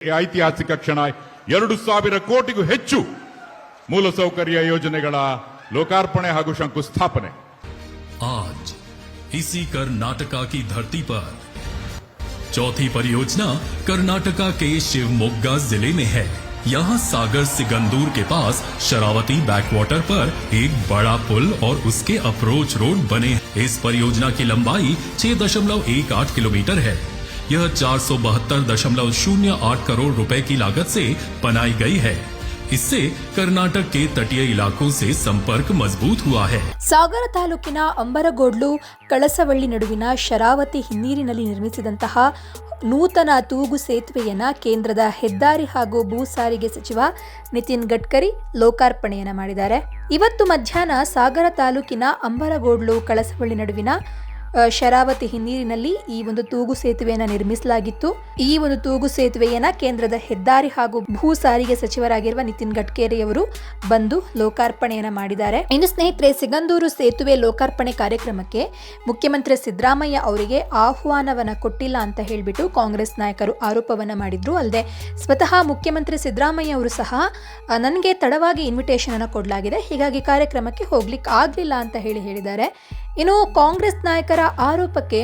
ಈ ಐತಿಹಾಸಿಕ ಕ್ಷಣ ಎರಡು ಸಾವಿರ ಕೋಟಿಗೂ ಹೆಚ್ಚು ಮೂಲಸೌಕರ್ಯ ಯೋಜನೆಗಳ ಲೋಕಾರ್ಪಣೆ ಹಾಗೂ ಶಂಕುಸ್ಥಾಪನೆ आज इसी कर्नाटका की धरती पर चौथी परियोजना कर्नाटका के शिवमोग्गा जिले में है यहाँ सागर सिगंदूर के पास शरावती बैकवाटर पर एक बड़ा पुल और उसके अप्रोच रोड बने हैं। इस परियोजना की लंबाई 6.18 किलोमीटर है यह चार सौ बहत्तर दशमलव शून्य आठ करोड़ रुपए की लागत से बनाई गई है इससे कर्नाटक के तटीय इलाकों से संपर्क मजबूत हुआ है ಸಾಗರ ತಾಲೂಕಿನ ಅಂಬರಗೋಡ್ಲು ಕಳಸವಳ್ಳಿ ನಡುವಿನ ಶರಾವತಿ ಹಿನ್ನೀರಿನಲ್ಲಿ ನಿರ್ಮಿಸಿದಂತಹ ನೂತನ ತೂಗು ಸೇತುವೆಯನ್ನ ಕೇಂದ್ರದ ಹೆದ್ದಾರಿ ಹಾಗೂ ಭೂ ಸಾರಿಗೆ ಸಚಿವ ನಿತಿನ್ ಗಡ್ಕರಿ ಲೋಕಾರ್ಪಣೆಯನ್ನ ಮಾಡಿದ್ದಾರೆ ಇವತ್ತು ಮಧ್ಯಾಹ್ನ ಸಾಗರ ತಾಲೂಕಿನ ಅಂಬರಗೋಡ್ಲು ಕಳಸವಳ್ಳಿ ನಡುವಿನ ಅ, ಶರಾವತಿ ಹಿನ್ನೀರಿನಲ್ಲಿ ಈ ಒಂದು ತೂಗು ಸೇತುವೆಯನ್ನು ನಿರ್ಮಿಸಲಾಗಿತ್ತು. ಈ ಒಂದು ತೂಗು ಸೇತುವೆಯನ್ನ ಕೇಂದ್ರದ ಹೆದ್ದಾರಿ ಹಾಗೂ ಭೂ ಸಾರಿಗೆ ಸಚಿವರಾಗಿರುವ ನಿತಿನ್ ಗಡ್ಕೇರಿಯವರು ಬಂದು ಲೋಕಾರ್ಪಣೆಯನ್ನ ಮಾಡಿದ್ದಾರೆ. ಇನ್ನು ಸ್ನೇಹಿತರೆ, ಸಿಗಂದೂರು ಸೇತುವೆ ಲೋಕಾರ್ಪಣೆ ಕಾರ್ಯಕ್ರಮಕ್ಕೆ ಮುಖ್ಯಮಂತ್ರಿ ಸಿದ್ದರಾಮಯ್ಯ ಅವರಿಗೆ ಆಹ್ವಾನವನ್ನ ಕೊಟ್ಟಿಲ್ಲ ಅಂತ ಹೇಳಿಬಿಟ್ಟು ಕಾಂಗ್ರೆಸ್ ನಾಯಕರು ಆರೋಪವನ್ನ ಮಾಡಿದ್ರು. ಅಲ್ಲದೆ ಸ್ವತಃ ಮುಖ್ಯಮಂತ್ರಿ ಸಿದ್ದರಾಮಯ್ಯ ಅವರು ಸಹ ನನಗೆ ತಡವಾಗಿ ಇನ್ವಿಟೇಷನ್ ಅನ್ನು ಕೊಡಲಾಗಿದೆ. ಹೀಗಾಗಿ ಕಾರ್ಯಕ್ರಮಕ್ಕೆ ಹೋಗ್ಲಿಕ್ಕೆ ಆಗಲಿಲ್ಲ ಅಂತ ಹೇಳಿ ಹೇಳಿದ್ದಾರೆ. ಇನ್ನು ಕಾಂಗ್ರೆಸ್ ನಾಯಕರ ಆರೋಪಕ್ಕೆ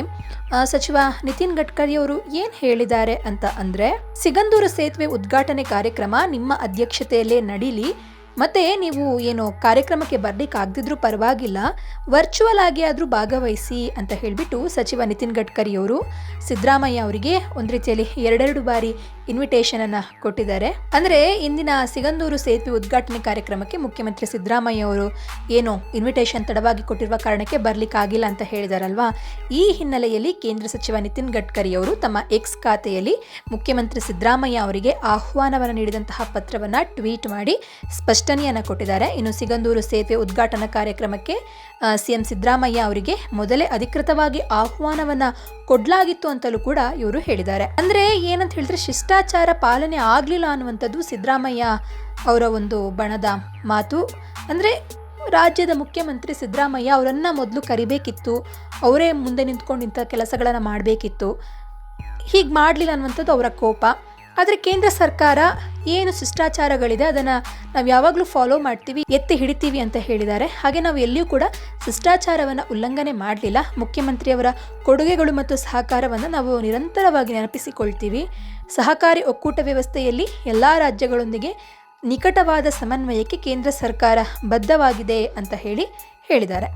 ಸಚಿವ ನಿತಿನ್ ಗಡ್ಕರಿ ಅವರು ಏನ್ ಹೇಳಿದ್ದಾರೆ ಅಂತ ಅಂದ್ರೆ, ಸಿಗಂದೂರು ಸೇತುವೆ ಉದ್ಘಾಟನೆ ಕಾರ್ಯಕ್ರಮ ನಿಮ್ಮ ಅಧ್ಯಕ್ಷತೆಯಲ್ಲೇ ನಡೀಲಿ, ಮತ್ತೆ ನೀವು ಏನು ಕಾರ್ಯಕ್ರಮಕ್ಕೆ ಬರ್ಲಿಕ್ಕೆ ಆಗದಿದ್ರೂ ಪರವಾಗಿಲ್ಲ ವರ್ಚುವಲ್ ಆಗಿ ಆದರೂ ಭಾಗವಹಿಸಿ ಅಂತ ಹೇಳಿಬಿಟ್ಟು ಸಚಿವ ನಿತಿನ್ ಗಡ್ಕರಿ ಅವರು ಸಿದ್ದರಾಮಯ್ಯ ಅವರಿಗೆ ಒಂದು ರೀತಿಯಲ್ಲಿ ಎರಡೆರಡು ಬಾರಿ ಇನ್ವಿಟೇಷನ್ ಅನ್ನ ಕೊಟ್ಟಿದ್ದಾರೆ. ಅಂದ್ರೆ ಇಂದಿನ ಸಿಗಂದೂರು ಸೇತುವೆ ಉದ್ಘಾಟನೆ ಕಾರ್ಯಕ್ರಮಕ್ಕೆ ಮುಖ್ಯಮಂತ್ರಿ ಸಿದ್ದರಾಮಯ್ಯ ಅವರು ಏನು ಇನ್ವಿಟೇಷನ್ ತಡವಾಗಿ ಕೊಟ್ಟಿರುವ ಕಾರಣಕ್ಕೆ ಬರ್ಲಿಕ್ಕೆ ಆಗಿಲ್ಲ ಅಂತ ಹೇಳಿದಾರಲ್ವಾ? ಈ ಹಿನ್ನೆಲೆಯಲ್ಲಿ ಕೇಂದ್ರ ಸಚಿವ ನಿತಿನ್ ಗಡ್ಕರಿ ಅವರು ತಮ್ಮ ಎಕ್ಸ್ ಖಾತೆಯಲ್ಲಿ ಮುಖ್ಯಮಂತ್ರಿ ಸಿದ್ದರಾಮಯ್ಯ ಅವರಿಗೆ ಆಹ್ವಾನವನ್ನು ನೀಡಿದಂತಹ ಪತ್ರವನ್ನ ಟ್ವೀಟ್ ಮಾಡಿ ಸ್ಪಷ್ಟನೆಯನ್ನು ಕೊಟ್ಟಿದ್ದಾರೆ. ಇನ್ನು ಸಿಗಂದೂರು ಸೇತುವೆ ಉದ್ಘಾಟನಾ ಕಾರ್ಯಕ್ರಮಕ್ಕೆ ಸಿಎಂ ಸಿದ್ದರಾಮಯ್ಯ ಅವರಿಗೆ ಮೊದಲೇ ಅಧಿಕೃತವಾಗಿ ಆಹ್ವಾನವನ್ನ ಕೊಡ್ಲಾಗಿತ್ತು ಅಂತಲೂ ಕೂಡ ಇವರು ಹೇಳಿದ್ದಾರೆ. ಅಂದ್ರೆ ಏನಂತ ಹೇಳಿದ್ರೆ ಶಿಷ್ಟಾಚಾರ ಪಾಲನೆ ಆಗಲಿಲ್ಲ ಅನ್ನುವಂಥದ್ದು ಸಿದ್ದರಾಮಯ್ಯ ಅವರ ಒಂದು ಬಣದ ಮಾತು. ಅಂದರೆ ರಾಜ್ಯದ ಮುಖ್ಯಮಂತ್ರಿ ಸಿದ್ದರಾಮಯ್ಯ ಅವರನ್ನು ಮೊದಲು ಕರಿಬೇಕಿತ್ತು, ಅವರೇ ಮುಂದೆ ನಿಂತ್ಕೊಂಡು ಇಂಥ ಕೆಲಸಗಳನ್ನು ಮಾಡಬೇಕಿತ್ತು. ಹೀಗೆ ಮಾಡಲಿಲ್ಲ ಅನ್ನುವಂಥದ್ದು ಅವರ ಕೋಪ. ಆದರೆ ಕೇಂದ್ರ ಸರ್ಕಾರ ಏನು ಶಿಷ್ಟಾಚಾರಗಳಿದೆ ಅದನ್ನು ನಾವು ಯಾವಾಗಲೂ ಫಾಲೋ ಮಾಡ್ತೀವಿ, ಎತ್ತಿ ಹಿಡಿತೀವಿ ಅಂತ ಹೇಳಿದ್ದಾರೆ. ಹಾಗೆ ನಾವು ಎಲ್ಲಿಯೂ ಕೂಡ ಶಿಷ್ಟಾಚಾರವನ್ನು ಉಲ್ಲಂಘನೆ ಮಾಡಲಿಲ್ಲ. ಮುಖ್ಯಮಂತ್ರಿಯವರ ಕೊಡುಗೆಗಳು ಮತ್ತು ಸಹಕಾರವನ್ನು ನಾವು ನಿರಂತರವಾಗಿ ನೆನಪಿಸಿಕೊಳ್ತೀವಿ. ಸಹಕಾರಿ ಒಕ್ಕೂಟ ವ್ಯವಸ್ಥೆಯಲ್ಲಿ ಎಲ್ಲ ರಾಜ್ಯಗಳೊಂದಿಗೆ ನಿಕಟವಾದ ಸಮನ್ವಯಕ್ಕೆ ಕೇಂದ್ರ ಸರ್ಕಾರ ಬದ್ಧವಾಗಿದೆ ಅಂತ ಹೇಳಿ ಹೇಳಿದ್ದಾರೆ.